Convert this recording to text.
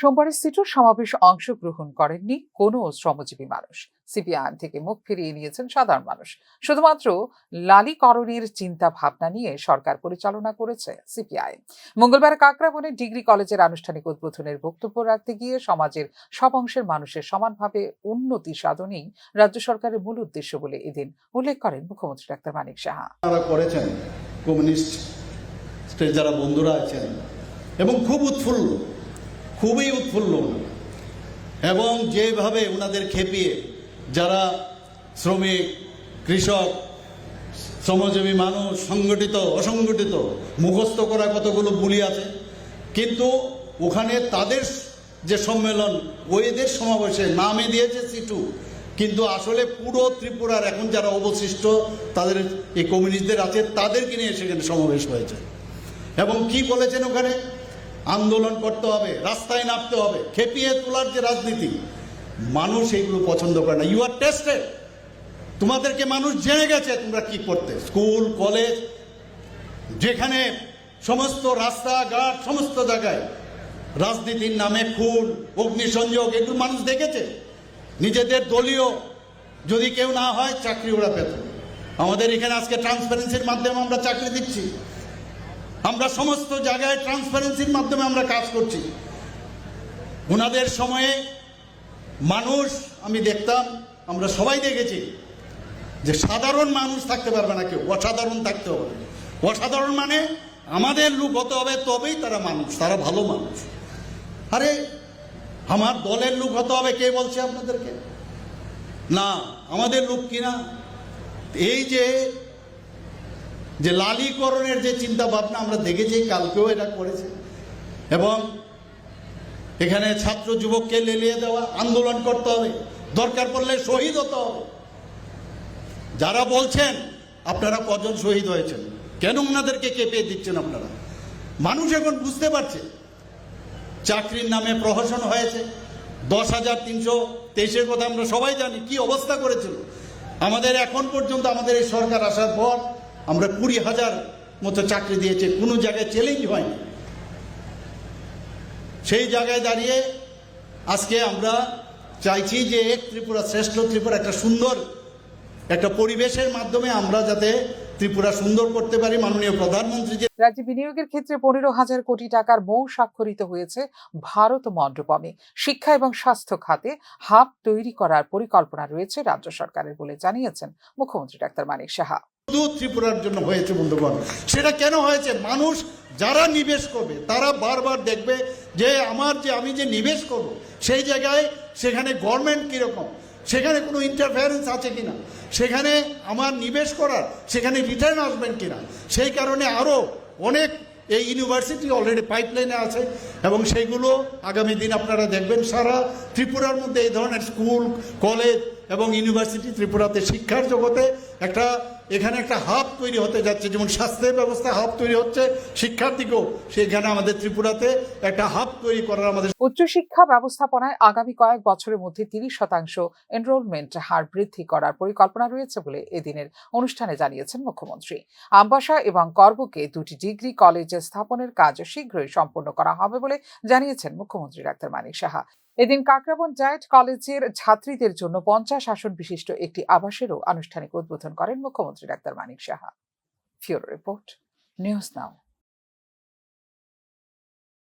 সোমবারের সিটুর সমাবেশ অংশগ্রহণ করেননি কোনো শ্রমজীবী মানুষ। সিপিআইএম থেকে মুখ ফিরিয়ে নিয়েছেন সাধারণ মানুষ। শুধুমাত্র লালীকরণের চিন্তা ভাবনা নিয়ে সরকার পরিচালনা করেছে সিপিআইএম। মঙ্গলবার কাকরাবনে ডিগ্রি কলেজের আনুষ্ঠানিক উদ্বোধনের বক্তব্য রাখতে গিয়ে সমাজের সব অংশের মানুষের সমানভাবে উন্নতি সাধনেই রাজ্য সরকারের মূল উদ্দেশ্য বলে এদিন উল্লেখ করেন মুখ্যমন্ত্রী ডাক্তার মানিক সাহা। করেছেন, কমিউনিস্ট যারা বন্ধুরা আছেন এবং খুব উৎফুল্ল খুবই উৎফুল্ল এবং যেভাবে ওনাদের খেপিয়ে যারা শ্রমিক, কৃষক, শ্রমজীবী মানুষ, সংগঠিত, অসংগঠিত, মুখস্থ করা কতগুলো বুলি আছে, কিন্তু ওখানে তাদের যে সম্মেলন ওইদের সমাবেশে নামে দিয়েছে সিটু কিন্তু আসলে পুরো ত্রিপুরার এখন যারা অবশিষ্ট, তাদের এই কমিউনিস্টদের আছে, তাদেরকে নিয়ে সেখানে সমাবেশ হয়েছে। এবং কি বলেছেন ওখানে? আন্দোলন করতে হবে, রাস্তায় নামতে হবে, খেপিয়ে তোলার যে রাজনীতি, মানুষ এইগুলো পছন্দ করে না। ইউ আর টেস্টেড তোমাদেরকে মানুষ জেনে গেছে তোমরা কি করতে। স্কুল, কলেজ, যেখানে সমস্ত রাস্তাঘাট, সমস্ত জায়গায় রাজনীতির নামে খুন, অগ্নিসংযোগ, এগুলো মানুষ দেখেছে। নিজেদের দলীয় যদি কেউ না হয়, চাকরি ওরা পেত। আমাদের এখানে আজকে ট্রান্সপারেন্সির মাধ্যমে আমরা চাকরি দিচ্ছি। আমরা সমস্ত জায়গায় ট্রান্সপারেন্সির মাধ্যমে আমরা কাজ করছি। ওনাদের সময়ে মানুষ, আমি দেখতাম, আমরা সবাই দেখেছি যে সাধারণ মানুষ থাকতে পারবে না কেউ, অসাধারণ থাকতে হবে অসাধারণ মানে আমাদের লোক হতে হবে, তবেই তারা মানুষ, তারা ভালো মানুষ। আরে, আমার দলের লোক হতে হবে কে বলছে আপনাদেরকে? না, আমাদের লোক কিনা? এই যে যে লালীকরণের যে চিন্তা ভাবনা আমরা দেখেছি, কালকেও এটা করেছে। এবং এখানে ছাত্র যুবককে লেলিয়ে দেওয়া, আন্দোলন করতে হবে, দরকার পড়লে শহীদ হতে হবে। যারা বলছেন, আপনারা কজন শহীদ হয়েছেন? কেন ওনাদেরকে কেঁপে দিচ্ছেন আপনারা? মানুষ এখন বুঝতে পারছে। চাকরির নামে প্রহসন হয়েছে। দশ হাজার তিনশো তেইশের কথা আমরা সবাই জানি, কি অবস্থা করেছিল। আমাদের এখন পর্যন্ত আমাদের এই সরকার আসার পর আমরা কুড়ি হাজার মতো চাকরি দিয়েছে, কোনো জায়গায় চ্যালেঞ্জ হয়নি। সেই জায়গায় দাঁড়িয়ে আজকে আমরা চাইছি যে এক ত্রিপুরা শ্রেষ্ঠ ত্রিপুরা, একটা সুন্দর, একটা পরিবেশের মাধ্যমে আমরা যাতে ত্রিপুরা সুন্দর করতে পারি। মাননীয় প্রধানমন্ত্রী রাজ্যে বিনিয়োগের ক্ষেত্রে পনেরো হাজার কোটি টাকার মৌ স্বাক্ষরিত হয়েছে ভারত মণ্ডপমে শিক্ষা এবং স্বাস্থ্য খাতে হাব তৈরি করার পরিকল্পনা রয়েছে রাজ্য সরকারের বলে জানিয়েছেন মুখ্যমন্ত্রী ডাক্তার মানিক সাহা। শুধু ত্রিপুরার জন্য হয়েছে, বন্ধুগণ। সেটা কেন হয়েছে? মানুষ যারা নিবেশ করবে, তারা বারবার দেখবে যে আমার যে আমি যে নিবেশ করব, সেই জায়গায় সেখানে গভর্নমেন্ট কীরকম? সেখানে কোনো ইন্টারফারেন্স আছে কিনা? সেখানে আমার নিবেশ করার, সেখানে রিটার্ন আসবেন কিনা? সেই কারণে আরও অনেক এই ইউনিভার্সিটি অলরেডি পাইপলাইনে আছে এবং সেইগুলো আগামী দিন আপনারা দেখবেন সারা ত্রিপুরার মধ্যে এই ধরনের স্কুল কলেজ এবং ইউনিভার্সিটি ত্রিপুরাতে শিক্ষার জগতে একটা, এখানে একটা হাব তৈরি হতে যাচ্ছে, যেমন স্বাস্থ্যের ব্যবস্থা হাব তৈরি হচ্ছে, শিক্ষার দিকেও সেখানে আমাদের ত্রিপুরাতে একটা হাব তৈরি করার আমাদের উচ্চশিক্ষা ব্যবস্থাপনায় আগামী কয়েক বছরের মধ্যে তিরিশ শতাংশ এনরোলমেন্ট হার বৃদ্ধি করার পরিকল্পনা রয়েছে বলে এদিনের অনুষ্ঠানে জানিয়েছেন মুখ্যমন্ত্রী। আমবাসা এবং করবুকে দুটি ডিগ্রি কলেজে স্থাপনের কাজ শীঘ্রই সম্পন্ন করা হবে বলে জানিয়েছেন মুখ্যমন্ত্রী ডাক্তার মানিক সাহা। এদিন কাকরাবন জায়েন্ট কলেজের ছাত্রীদের জন্য পঞ্চাশ আসন বিশিষ্ট একটি আবাসেরও আনুষ্ঠানিক উদ্বোধন করেন মুখ্যমন্ত্রী ডাক্তার মানিক সাহা। ফিওর রিপোর্ট, নিউজ নাও।